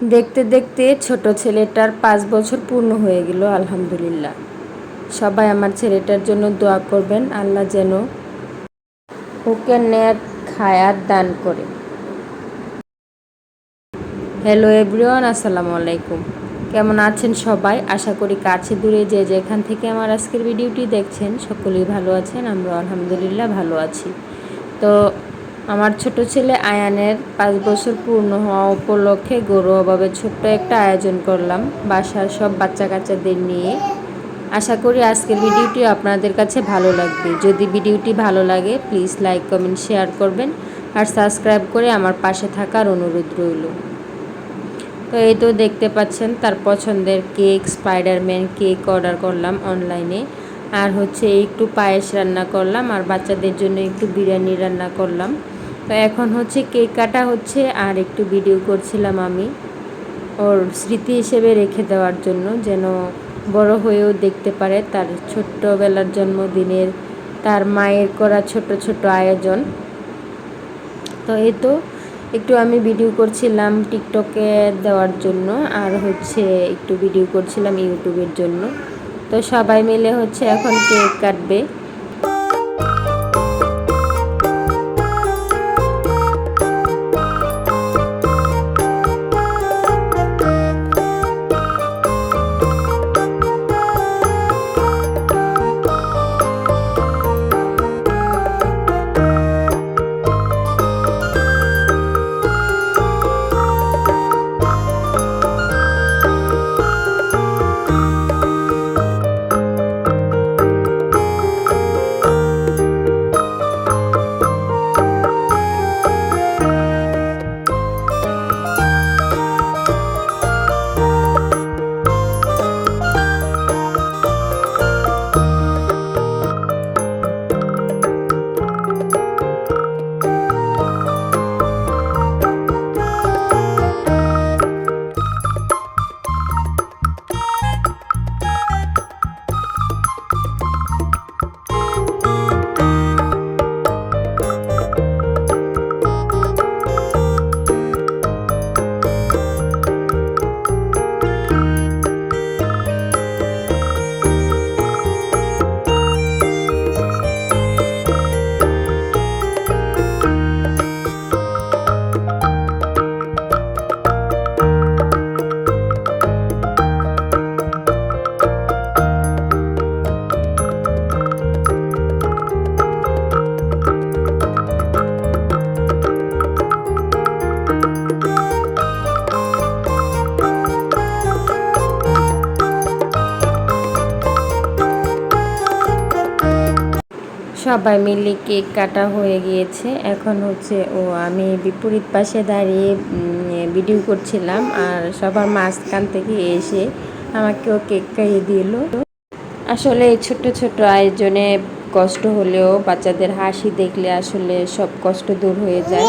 দেখতে দেখতে ছোট ছেলেটার পাঁচ বছর পূর্ণ হয়ে গেল, আলহামদুলিল্লাহ। সবাই আমার ছেলেটার জন্য দোয়া করবেন, আল্লাহ যেন ওকে নেক খায়াত দান করে। হ্যালো এভরিওয়ান, আসসালামু আলাইকুম। কেমন আছেন সবাই? আশা করি কাছে দূরে যে যেখান থেকে আমার আজকের ভিডিওটি দেখছেন, সকলেই ভালো আছেন আমরা আলহামদুলিল্লাহ ভালো আছি। তো আমার ছোট ছেলে আয়ানের পাঁচ বছর পূর্ণ হওয়া উপলক্ষে গৌরবভাবে ছোট্ট একটা আয়োজন করলাম। বাসার সব বাচ্চা কাচ্চাদের নিয়ে। আশা করি আজকের ভিডিওটি আপনাদের কাছে ভালো লাগবে। যদি ভিডিওটি ভালো লাগে প্লিজ লাইক কমেন্ট শেয়ার করবেন আর সাবস্ক্রাইব করে আমার পাশে থাকার অনুরোধ রইল। তো এই তো দেখতে পাচ্ছেন, তার পছন্দের কেক, স্পাইডারম্যান কেক অর্ডার করলাম অনলাইনে। আর হচ্ছে একটু পায়েস রান্না করলাম আর বাচ্চাদের জন্য একটু বিরিয়ানি রান্না করলাম। তো এখন হচ্ছে কেক কাটা হচ্ছে আর একটু ভিডিও করছিলাম আমি ওর স্মৃতি হিসেবে রেখে দেওয়ার জন্য যেন বড় হয়েও দেখতে পারে তার ছোট্টবেলার জন্মদিনের, তার মায়ের করা ছোট ছোট আয়োজন। তো এই তো, একটু আমি ভিডিও করছিলাম টিকটকে দেওয়ার জন্য আর হচ্ছে একটু ভিডিও করছিলাম ইউটিউবের জন্য। তো সবাই মিলে হচ্ছে এখন কেক কাটবে। সবাই মিলে কেক কাটা হয়ে গিয়েছে। এখন হচ্ছে ও, আমি বিপরীত পাশে দাঁড়িয়ে ভিডিও করছিলাম আর সবার মাঝখান থেকে এসে আমাকেও কেক খাইয়ে দিল। আসলে এই ছোট্ট ছোট্ট আয়োজনে কষ্ট হলেও বাচ্চাদের হাসি দেখলে আসলে সব কষ্ট দূর হয়ে যায়।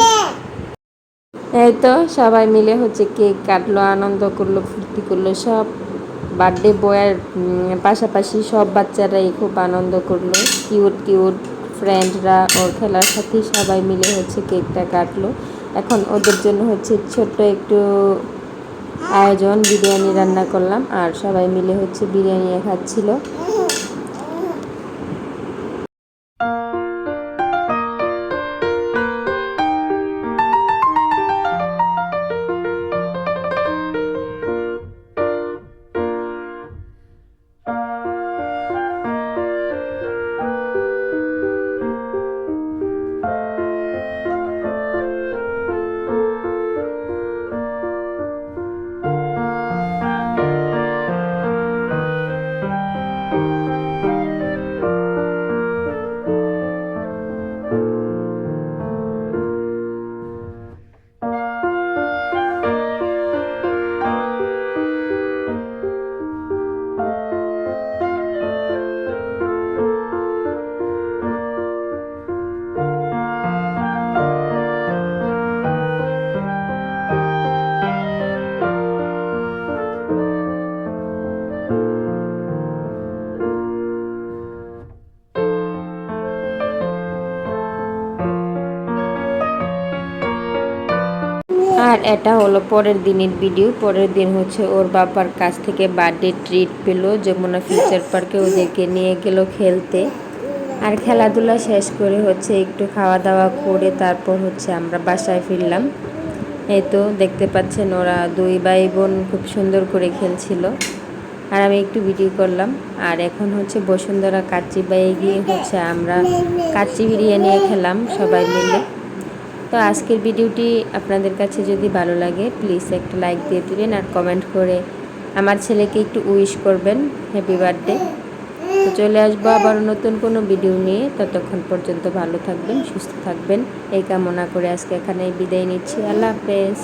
এই তো সবাই মিলে হচ্ছে কেক কাটলো, আনন্দ করল, ফুর্তি করল, সব বার্থডে বয়ের পাশাপাশি সব বাচ্চারাই খুব আনন্দ করল। কিউট কিউট ফ্রেন্ডরা ওর খেলার সাথে সবাই মিলে হচ্ছে কেকটা কাটলো। এখন ওদের জন্য হচ্ছে ছোট্ট একটু আয়োজন, বিরিয়ানি রান্না করলাম, আর সবাই মিলে হচ্ছে বিরিয়ানি খাচ্ছিল। আর এটা হলো পরের দিনের ভিডিও। পরের দিন হচ্ছে ওর বাবার কাছ থেকে বার্থডে ট্রিট পেল যমুনা ফিউচার পার্কে ওদেরকে নিয়ে গেল খেলতে। আর খেলাধুলা শেষ করে হচ্ছে একটু খাওয়া দাওয়া করে তারপর হচ্ছে আমরা বাসায় ফিরলাম। এই তো দেখতে পাচ্ছেন ওরা দুই ভাই বোন খুব সুন্দর করে খেলছিল। আর আমি একটু ভিডিও করলাম। আর এখন হচ্ছে বসুন্ধরা কাচ্চি বাইয়ে গিয়ে হচ্ছে আমরা কাচ্চি বিরিয়ানি খেলাম সবাই মিলে। তো আজকের ভিডিওটি আপনাদের কাছে যদি ভালো লাগে প্লিজ একটা লাইক দিয়ে দিবেন আর কমেন্ট করে আমার ছেলেকে একটু উইশ করবেন। হ্যাপি বার্থডে তো চলে আসব আবার নতুন কোনো ভিডিও নিয়ে। ততক্ষণ পর্যন্ত ভালো থাকবেন, সুস্থ থাকবেন। এই কামনা করে আজকে এখানে বিদায় নিচ্ছি। আল্লাহ হাফেজ।